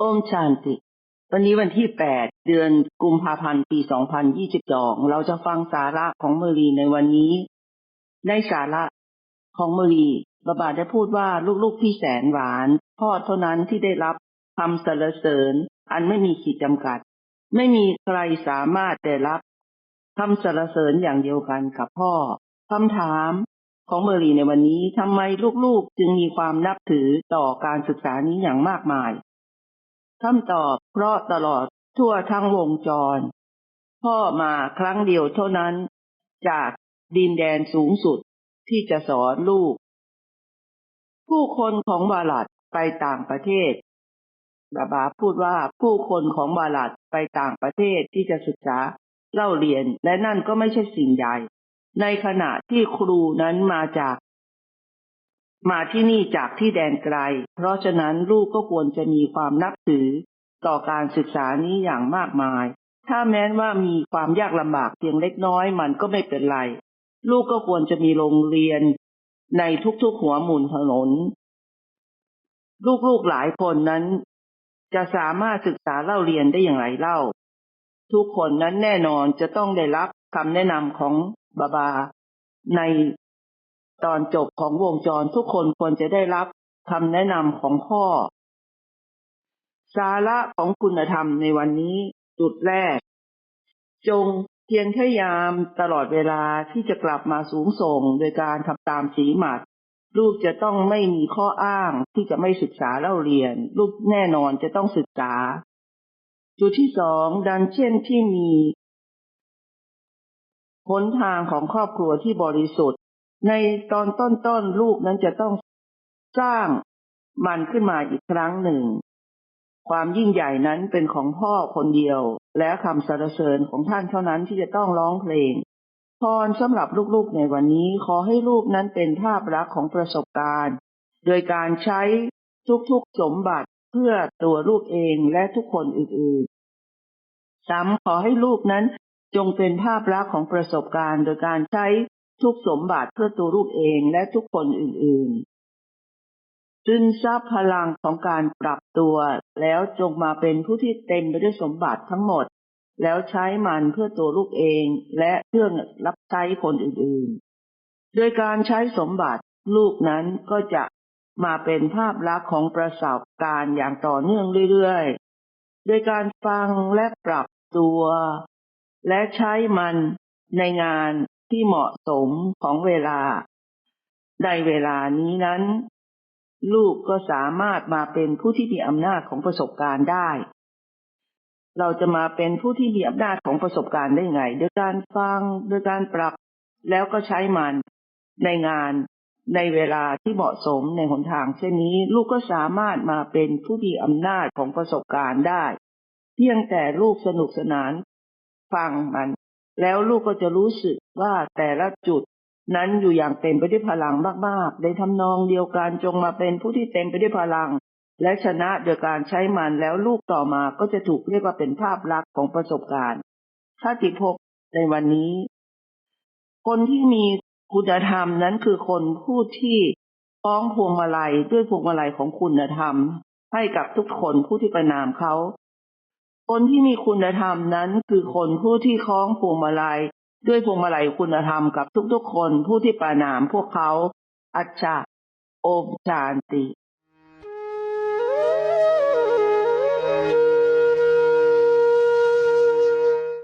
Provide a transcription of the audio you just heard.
โอ้ชานติ วันนี้วันที่ 8 เดือนกุมภาพันธ์ ปี 2022 เราจะฟังสาระของเมรีในวันนี้ ในสาระของเมรีบาบาได้พูดว่าลูกๆที่แสนหวาน พ่อเท่านั้นที่ได้รับคำสรรเสริญ อันไม่มีขีดจำกัด ไม่มีใครสามารถได้รับคำสรรเสริญอย่างเดียวกันกับพ่อคำถามของเมรีในวันนี้ทำไมลูกๆจึงมีความนับถือต่อการศึกษานี้อย่างมากมาย คำตอบเพราะตลอดทั่วทั้งวงจร พ่อมาครั้งเดียวเท่านั้น จากดินแดนสูงสุดที่จะสอนลูก ผู้คนของบาลัดไปต่างประเทศบาบาพูดว่าผู้คนของบาลัดไปต่างประเทศที่จะศึกษาเล่าเรียนและนั่นก็ไม่ใช่สิ่งใหญ่ ในขณะที่ครูนั้นมาจาก มาที่นี่จากที่แดนไกล เพราะฉะนั้นลูกก็ควรจะมีความนับถือ ต่อการศึกษานี้อย่างมากมาย ถ้าแม้นว่ามีความยากลำบากเพียงเล็กน้อยมันก็ไม่เป็นไร ลูกก็ควรจะมีโรงเรียน ในทุกๆหัวมุนถนน ลูกๆหลายคนนั้น จะสามารถศึกษาเล่าเรียนได้อย่างไรเล่า ทุกคนนั้นแน่นอนจะต้องได้รับคำแนะนำของบาบาใน ตอนจบของวงจรทุกคนควรจะได้รับคำแนะนำของพ่อ สาระของคุณธรรมในวันนี้ จุดแรก จงเพียรพยายามตลอดเวลาที่จะกลับมาสูงส่งโดยการทำตามสีหมัด ลูกจะต้องไม่มีข้ออ้างที่จะไม่ศึกษาเล่าเรียน ลูกแน่นอนจะต้องศึกษา จุดที่สองดันเช่นที่มีหนทางของครอบครัวที่บริสุทธิ์ ในตอนต้นๆลูกนั้นจะต้องสร้างมันขึ้นมาอีกครั้งหนึ่ง ความยิ่งใหญ่นั้นเป็นของพ่อคนเดียว และคำสรรเสริญของท่านเท่านั้นที่จะต้องร้องเพลงพรสำหรับลูกๆในวันนี้ขอให้ลูกนั้นเป็นภาพลักษณ์ของประสบการณ์ โดยการใช้ทุกๆสมบัติเพื่อตัวลูกเองและทุกคนอื่นๆซ้ำขอให้ลูกนั้นจงเป็นภาพลักษณ์ของประสบการณ์ โดยการใช้ ทุกสมบัติเพื่อตัวลูกเองและทุกคนอื่นๆซึนซับพลังของการปรับตัว แล้วจงมาเป็นผู้ที่เต็มไปด้วยสมบัติทั้งหมด แล้วใช้มันเพื่อตัวลูกเองและเพื่อรับใช้คนอื่นๆ โดยการใช้สมบัติลูกนั้นก็จะมาเป็นภาพลักษณ์ของประสบการณ์อย่างต่อเนื่องเรื่อยๆ โดยการฟังและปรับตัว และใช้มันในงาน ที่เหมาะสมของเวลา ในเวลานี้นั้น ลูกก็สามารถมาเป็นผู้ที่มีอำนาจของประสบการณ์ได้ เราจะมาเป็นผู้ที่มีอำนาจของประสบการณ์ได้ไงโดยการฟังโดยการปรับ แล้วก็ใช้มันในงานในเวลาที่เหมาะสมในหนทางเช่นนี้ ลูกก็สามารถมาเป็นผู้มีอำนาจของประสบการณ์ได้ เพียงแต่ลูกสนุกสนาน ฟังมัน แล้วลูกก็จะรู้สึกว่าแต่ละจุดนั้นอยู่อย่างเต็มไปด้วยพลังมากๆในทำนองเดียวกันจงมาเป็นผู้ที่เต็มไปด้วยพลัง และชนะโดยการใช้มันแล้วลูกต่อมาก็จะถูกเรียกว่าเป็นภาพลักษณ์ของประสบการณ์ถ้าติภพในวันนี้ คนที่มีคุณธรรมนั้นคือคนผู้ที่คล้องพวงมาลัยด้วยพวงมาลัยของคุณธรรม ให้กับทุกคนผู้ที่ประนามเขา คนที่มีคุณธรรมนั้นคือคนผู้ที่คล้องพวงมาลัย ด้วยพวงมาลัยคุณธรรมกับทุกๆคนผู้ที่ประนามพวกเขา อัจฉะโอมชานติ